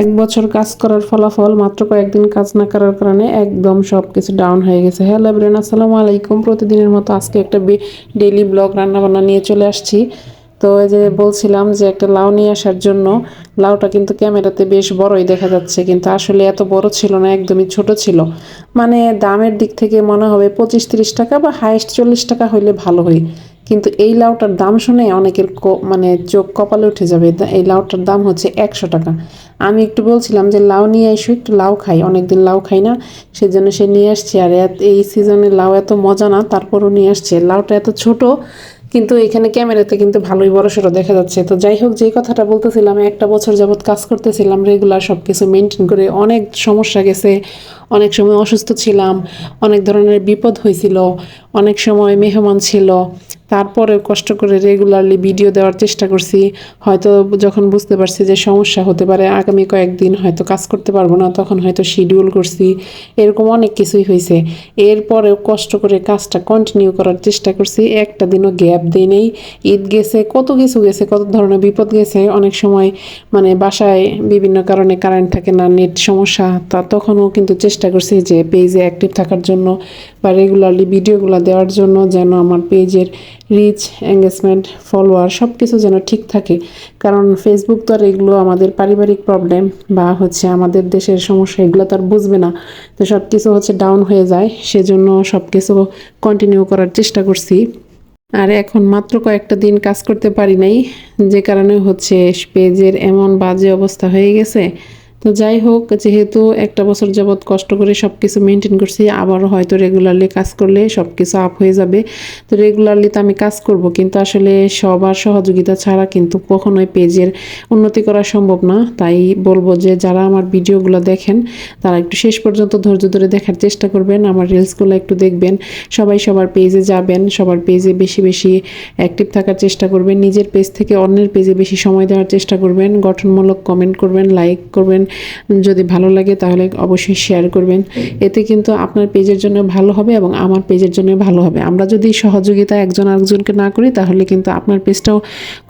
এক বছর কাজ করার ফলাফল মাত্র কয়েকদিন কাজ না করার কারণে একদম সব কিছু ডাউন হয়ে গেছে। হ্যালো এভরিওয়ান আসসালামু আলাইকুম। প্রতিদিনের মতো আজকে একটা ডেইলি ব্লগ রান্নাবান্না নিয়ে চলে আসছি। তো এই যে বলছিলাম যে একটা লাউ নিয়ে আসার জন্য, লাউটা কিন্তু ক্যামেরাতে বেশ বড়ই দেখা যাচ্ছে, কিন্তু আসলে এত বড় ছিল না, একদমই ছোট ছিল। মানে দামের দিক থেকে মনে হবে পঁচিশ তিরিশ টাকা বা হাইস্ট চল্লিশ টাকা হইলে ভালো হয়। কিন্তু এই লাউটার দাম শুনে অনেকের মানে চোখ কপালে উঠে যাবে। এই লাউটার দাম হচ্ছে একশো টাকা। আমি একটু বলছিলাম যে লাউ নিয়ে এসো, একটু লাউ খাই। অনেকদিন লাউ খাই না, সেজন্য সে নিয়ে আসছে। আর এই সিজনে লাউ এত মজা না, তারপরও নিয়ে আসছে। লাউটা এত ছোট, কিন্তু এখানে ক্যামেরাতে কিন্তু ভালোই বড় সড়ো দেখা যাচ্ছে। তো যাই হোক, যেই কথাটা বলতেছিলাম, একটা বছর যাবৎ কাজ করতেছিলাম রেগুলার সব কিছু মেনটেন করে অনেক সমস্যা গেছে। অনেক সময় অসুস্থ ছিলাম, অনেক ধরনের বিপদ হয়েছিল, অনেক সময় মেহমান ছিল। তারপরেও কষ্ট করে রেগুলারলি ভিডিও দেওয়ার চেষ্টা করছি। হয়তো যখন বুঝতে পারছি যে সমস্যা হতে পারে, আগামী কয়েকদিন হয়তো কাজ করতে পারব না, তখন হয়তো শিডিউল করছি। এরকম অনেক কিছুই হয়েছে। এরপরেও কষ্ট করে কাজটা কন্টিনিউ করার চেষ্টা করছি। একটা দিনও গ্যাপ দিই নেই। ঈদ গেছে, কত কিছু গেছে, কত ধরনের বিপদ গেছে। অনেক সময় মানে বাসায় বিভিন্ন কারণে কারেন্ট থাকে না নেট সমস্যা, তা তখনও কিন্তু চেষ্টা করছি যে পেজে অ্যাক্টিভ থাকার জন্য বা রেগুলারলি ভিডিওগুলো দেওয়ার জন্য যেন আমার পেজের রিচ এঙ্গেজমেন্ট ফলোয়ার সব কিছু যেন ঠিক থাকে। কারণ ফেসবুক তো আর এগুলো আমাদের পারিবারিক প্রবলেম বা হচ্ছে আমাদের দেশের সমস্যা, এগুলো তো আর বুঝবে না। তো সব কিছু হচ্ছে ডাউন হয়ে যায়। সেজন্য সব কিছু কন্টিনিউ করার চেষ্টা করছি। আর এখন মাত্র কয়েকটা দিন কাজ করতে পারি নাই। যে কারণে হচ্ছে পেজের এমন বাজে অবস্থা হয়ে গেছে তো যাই হোক, যেহেতু একটা বছর যাবৎ কষ্ট করে সব কিছু মেনটেন করছি আবারও হয়তো রেগুলারলি কাজ করলে সব কিছু আপ হয়ে যাবে। তো রেগুলারলি তো আমি কাজ করব, কিন্তু আসলে সবার সহযোগিতা ছাড়া কিন্তু কখনোই পেজের উন্নতি করা সম্ভব না। তাই বলব যে, যারা আমার ভিডিওগুলো দেখেন, তারা একটু শেষ পর্যন্ত ধৈর্য ধরে দেখার চেষ্টা করবেন, আমার রিলসগুলো একটু দেখবেন। সবাই সবার পেজে যাবেন, সবার পেজে বেশি বেশি অ্যাক্টিভ থাকার চেষ্টা করবেন, নিজের পেজ থেকে অন্যের পেজে বেশি সময় দেওয়ার চেষ্টা করবেন, গঠনমূলক কমেন্ট করবেন লাইক করবেন যদি ভালো লাগে তাহলে অবশ্যই শেয়ার করবেন। এতে কিন্তু আপনার পেজের জন্য ভালো হবে এবং আমার পেজের জন্য ভালো হবে। আমরা যদি সহযোগিতা একজন আরেকজনকে না করি, তাহলে কিন্তু আপনার পেজটাও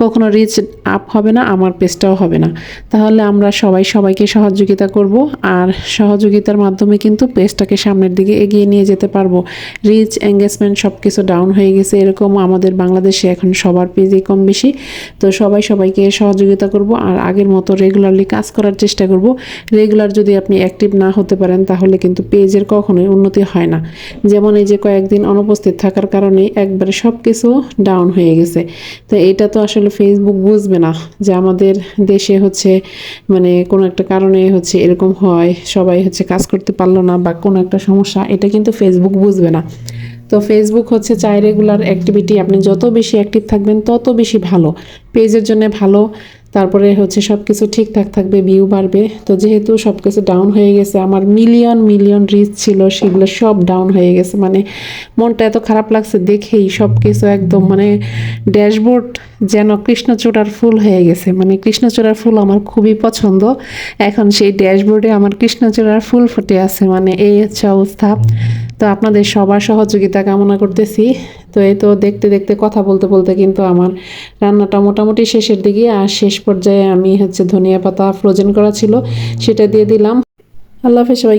কখনো রিচ আপ হবে না, আমার পেজটাও হবে না। তাহলে আমরা সবাই সবাইকে সহযোগিতা করব আর সহযোগিতার মাধ্যমে কিন্তু পেজটাকে সামনের দিকে এগিয়ে নিয়ে যেতে পারব। রিচ এঙ্গেজমেন্ট সব কিছু ডাউন হয়ে গেছে, এরকম আমাদের বাংলাদেশে এখন সবার পেজে কম বেশি। তো সবাই সবাইকে সহযোগিতা করব আর আগের মতো রেগুলারলি কাজ করার চেষ্টা করব। রেগুলার যদি আপনি অ্যাক্টিভ না হতে পারেন, তাহলে কিন্তু পেজের কখনোই উন্নতি হয় না। যেমন এই যে কয়েকদিন অনুপস্থিত থাকার কারণে একবারে সব কিছু ডাউন হয়ে গেছে। তো এটা তো আসলে ফেসবুক বুঝবে না যে আমাদের দেশে হচ্ছে মানে কোনো একটা কারণে হচ্ছে এরকম হয়, সবাই হচ্ছে কাজ করতে পারল না বা কোনো একটা সমস্যা, এটা কিন্তু ফেসবুক বুঝবে না। তো ফেসবুক হচ্ছে চাই রেগুলার অ্যাক্টিভিটি আপনি যত বেশি অ্যাক্টিভ থাকবেন তত বেশি ভালো। পেজের জন্য ভালো তারপরে হচ্ছে সব কিছু ঠিকঠাক থাকবে ভিউ বাড়বে। তো যেহেতু সব কিছু ডাউন হয়ে গেছে, আমার মিলিয়ন মিলিয়ন রিচ ছিল, সেগুলো সব ডাউন হয়ে গেছে। মানে মনটা এত খারাপ লাগছে দেখেই সব কিছু একদম মানে ড্যাশবোর্ড যেন কৃষ্ণচূড়ার ফুল হয়ে গেছে। মানে কৃষ্ণচূড়ার ফুল আমার খুবই পছন্দ। এখন সেই ড্যাশবোর্ডে আমার কৃষ্ণচূড়ার ফুল ফুটে আছে। মানে এই হচ্ছে অবস্থা। তো আপনাদের সবার সহযোগিতা কামনা করতেছি। তো এই তো দেখতে দেখতে কথা বলতে বলতে কিন্তু আমার রান্নাটা মোটামুটি শেষের দিকে আর শেষ পর্যায়ে আমি হচ্ছে ধনিয়া পাতা ফ্রোজেন করা ছিল, সেটা দিয়ে দিলাম। আল্লাহ হাফেজ সবাই